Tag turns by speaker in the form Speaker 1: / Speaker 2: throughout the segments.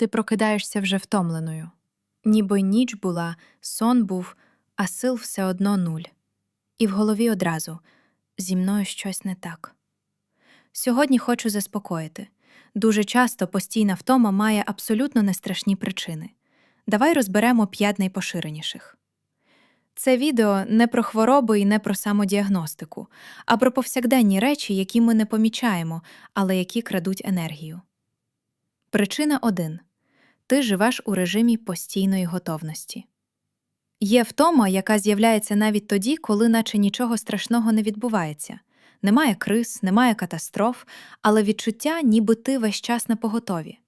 Speaker 1: Ти прокидаєшся вже втомленою. Ніби ніч була, сон був, а сил все одно нуль. І в голові одразу зі мною щось не так. Сьогодні хочу заспокоїти. Дуже часто постійна втома має абсолютно нестрашні причини. Давай розберемо п'ять найпоширеніших. Це відео не про хвороби і не про самодіагностику, а про повсякденні речі, які ми не помічаємо, але які крадуть енергію. Причина 1. Ти живеш у режимі постійної готовності. Є втома, яка з'являється навіть тоді, коли наче нічого страшного не відбувається. Немає криз, немає катастроф, але відчуття, ніби ти весь час на поготові.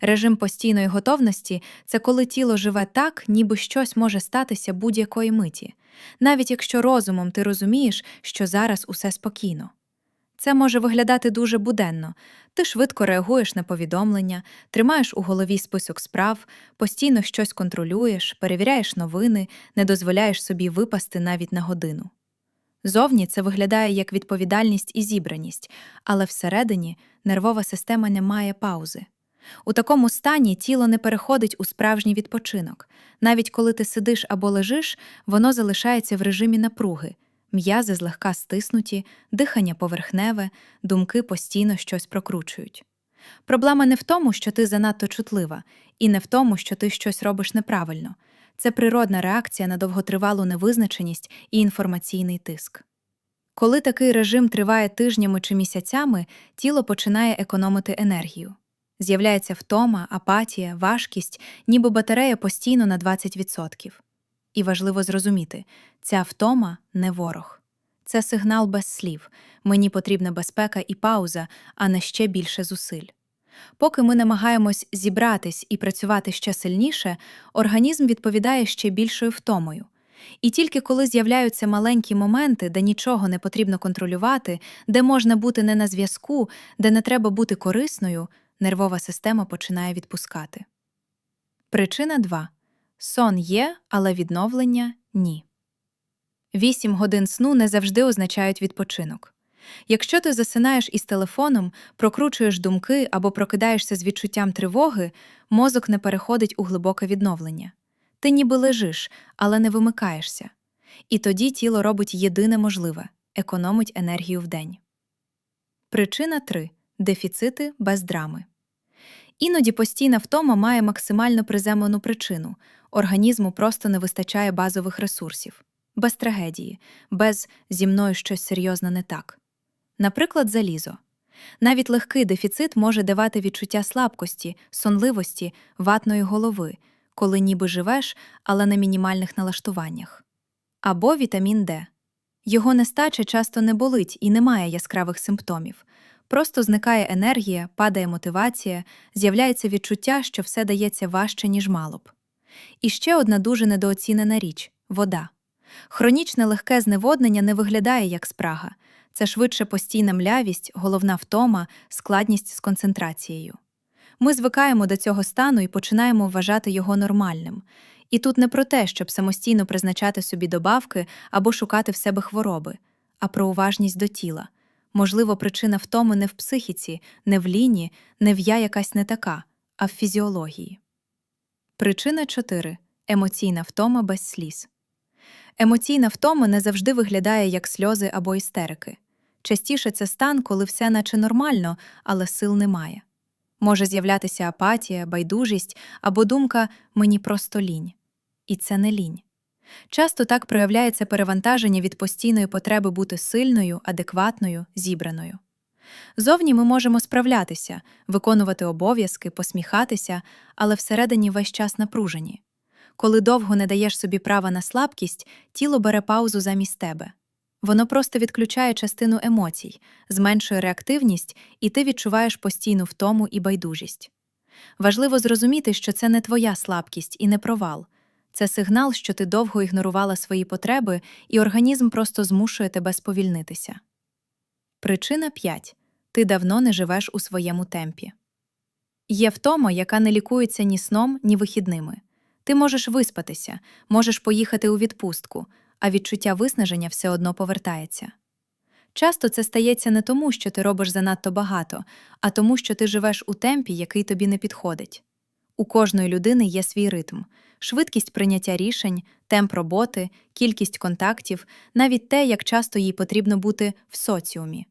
Speaker 1: Режим постійної готовності це коли тіло живе так, ніби щось може статися будь-якої миті, навіть якщо розумом ти розумієш, що зараз усе спокійно. Це може виглядати дуже буденно. Ти швидко реагуєш на повідомлення, тримаєш у голові список справ, постійно щось контролюєш, перевіряєш новини, не дозволяєш собі випасти навіть на годину. Зовні це виглядає як відповідальність і зібраність, але всередині нервова система не має паузи. У такому стані тіло не переходить у справжній відпочинок. Навіть коли ти сидиш або лежиш, воно залишається в режимі напруги, м'язи злегка стиснуті, дихання поверхневе, думки постійно щось прокручують. Проблема не в тому, що ти занадто чутлива, і не в тому, що ти щось робиш неправильно. Це природна реакція на довготривалу невизначеність і інформаційний тиск. Коли такий режим триває тижнями чи місяцями, тіло починає економити енергію. З'являється втома, апатія, важкість, ніби батарея постійно на 20%. І важливо зрозуміти, ця втома не ворог. Це сигнал без слів. Мені потрібна безпека і пауза, а не ще більше зусиль. Поки ми намагаємось зібратись і працювати ще сильніше, організм відповідає ще більшою втомою. І тільки коли з'являються маленькі моменти, де нічого не потрібно контролювати, де можна бути не на зв'язку, де не треба бути корисною, нервова система починає відпускати. Причина 2. Сон є, але відновлення ні. Вісім годин сну не завжди означають відпочинок. Якщо ти засинаєш із телефоном, прокручуєш думки або прокидаєшся з відчуттям тривоги, мозок не переходить у глибоке відновлення. Ти ніби лежиш, але не вимикаєшся. І тоді тіло робить єдине можливе економить енергію вдень. Причина 3. Дефіцити без драми. Іноді постійна втома має максимально приземлену причину організму просто не вистачає базових ресурсів, без трагедії, без зі мною щось серйозно не так. Наприклад, залізо. Навіть легкий дефіцит може давати відчуття слабкості, сонливості, ватної голови, коли ніби живеш, але на мінімальних налаштуваннях. Або вітамін Д. Його нестача часто не болить і немає яскравих симптомів. Просто зникає енергія, падає мотивація, з'являється відчуття, що все дається важче, ніж мало б. І ще одна дуже недооцінена річ вода. Хронічне легке зневоднення не виглядає як спрага, це швидше постійна млявість, головна втома, складність з концентрацією. Ми звикаємо до цього стану і починаємо вважати його нормальним. І тут не про те, щоб самостійно призначати собі добавки або шукати в себе хвороби, а про уважність до тіла. Можливо, причина втоми не в психіці, не в ліні, не в я якась не така, а в фізіології. Причина 4. Емоційна втома без сліз. Емоційна втома не завжди виглядає як сльози або істерики. Частіше це стан, коли все наче нормально, але сил немає. Може з'являтися апатія, байдужість або думка мені просто лінь. І це не лінь. Часто так проявляється перевантаження від постійної потреби бути сильною, адекватною, зібраною. Зовні ми можемо справлятися, виконувати обов'язки, посміхатися, але всередині весь час напружені. Коли довго не даєш собі права на слабкість, тіло бере паузу замість тебе. Воно просто відключає частину емоцій, зменшує реактивність, і ти відчуваєш постійну втому і байдужість. Важливо зрозуміти, що це не твоя слабкість і не провал. Це сигнал, що ти довго ігнорувала свої потреби, і організм просто змушує тебе сповільнитися. Причина 5. Ти давно не живеш у своєму темпі. Є втома, яка не лікується ні сном, ні вихідними. Ти можеш виспатися, можеш поїхати у відпустку, а відчуття виснаження все одно повертається. Часто це стається не тому, що ти робиш занадто багато, а тому, що ти живеш у темпі, який тобі не підходить. У кожної людини є свій ритм, швидкість прийняття рішень, темп роботи, кількість контактів, навіть те, як часто їй потрібно бути в соціумі.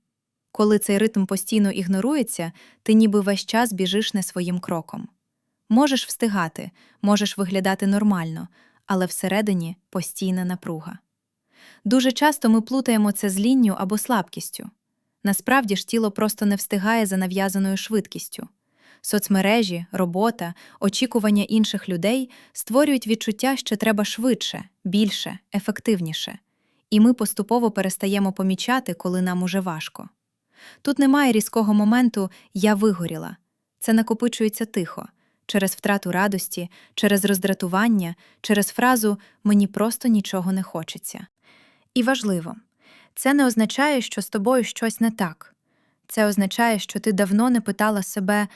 Speaker 1: Коли цей ритм постійно ігнорується, ти ніби весь час біжиш не своїм кроком. Можеш встигати, можеш виглядати нормально, але всередині постійна напруга. Дуже часто ми плутаємо це з лінню або слабкістю. Насправді ж тіло просто не встигає за нав'язаною швидкістю. Соцмережі, робота, очікування інших людей створюють відчуття, що треба швидше, більше, ефективніше, і ми поступово перестаємо помічати, коли нам уже важко. Тут немає різкого моменту я вигоріла. Це накопичується тихо, через втрату радості, через роздратування, через фразу мені просто нічого не хочеться. І важливо, це не означає, що з тобою щось не так. Це означає, що ти давно не питала себе,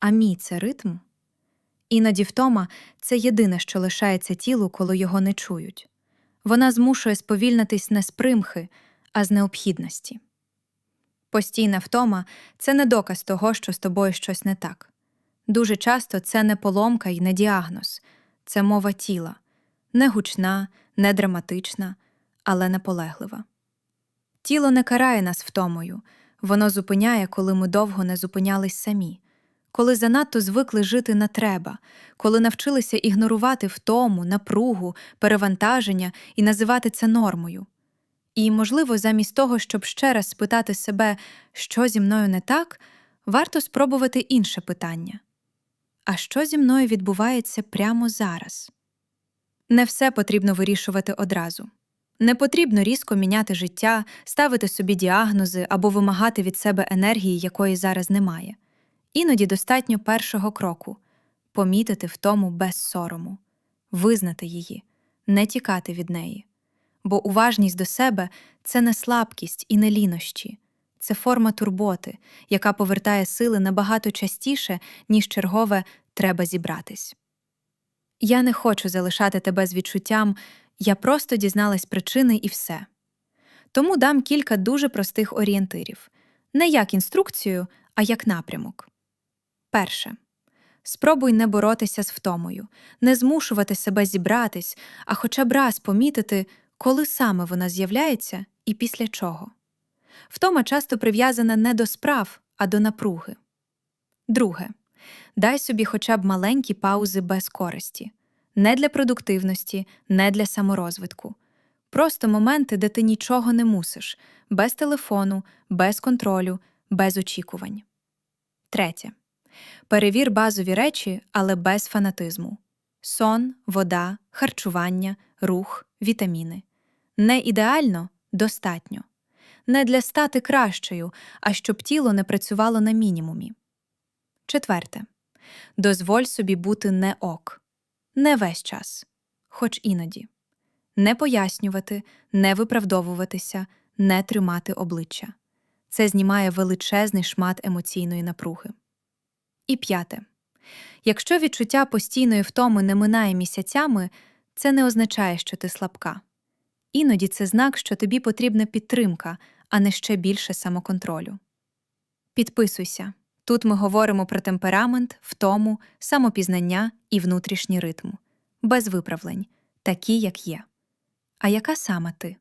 Speaker 1: а мій це ритм? Іноді втома це єдине, що лишається тілу, коли його не чують. Вона змушує сповільнитись не з примхи, а з необхідності. Постійна втома це не доказ того, що з тобою щось не так. Дуже часто це не поломка і не діагноз, це мова тіла, не гучна, не драматична, але наполеглива. Тіло не карає нас втомою, воно зупиняє, коли ми довго не зупинялись самі, коли занадто звикли жити на треба, коли навчилися ігнорувати втому, напругу, перевантаження і називати це нормою. І, можливо, замість того, щоб ще раз спитати себе, що зі мною не так, варто спробувати інше питання. А що зі мною відбувається прямо зараз? Не все потрібно вирішувати одразу. Не потрібно різко міняти життя, ставити собі діагнози або вимагати від себе енергії, якої зараз немає. Іноді достатньо першого кроку помітити втому без сорому, визнати її, не тікати від неї. Бо уважність до себе це не слабкість і не лінощі, це форма турботи, яка повертає сили набагато частіше, ніж чергове треба зібратись. Я не хочу залишати тебе з відчуттям, я просто дізналась причини і все. Тому дам кілька дуже простих орієнтирів не як інструкцію, а як напрямок. Перше. Спробуй не боротися з втомою, не змушувати себе зібратись, а хоча б раз помітити, коли саме вона з'являється і після чого. Втома часто прив'язана не до справ, а до напруги. Друге. Дай собі хоча б маленькі паузи без користі, не для продуктивності, не для саморозвитку. Просто моменти, де ти нічого не мусиш, без телефону, без контролю, без очікувань. Третє. Перевір базові речі, але без фанатизму: сон, вода, харчування, рух, вітаміни. Не ідеально достатньо. Не для стати кращою, а щоб тіло не працювало на мінімумі. Четверте. Дозволь собі бути не ок. Не весь час, хоч іноді. Не пояснювати, не виправдовуватися, не тримати обличчя. Це знімає величезний шмат емоційної напруги. І п'яте. Якщо відчуття постійної втоми не минає місяцями, це не означає, що ти слабка. Іноді це знак, що тобі потрібна підтримка, а не ще більше самоконтролю. Підписуйся. Тут ми говоримо про темперамент, втому, самопізнання і внутрішній ритм, без виправлень, такі, як є. А яка саме ти?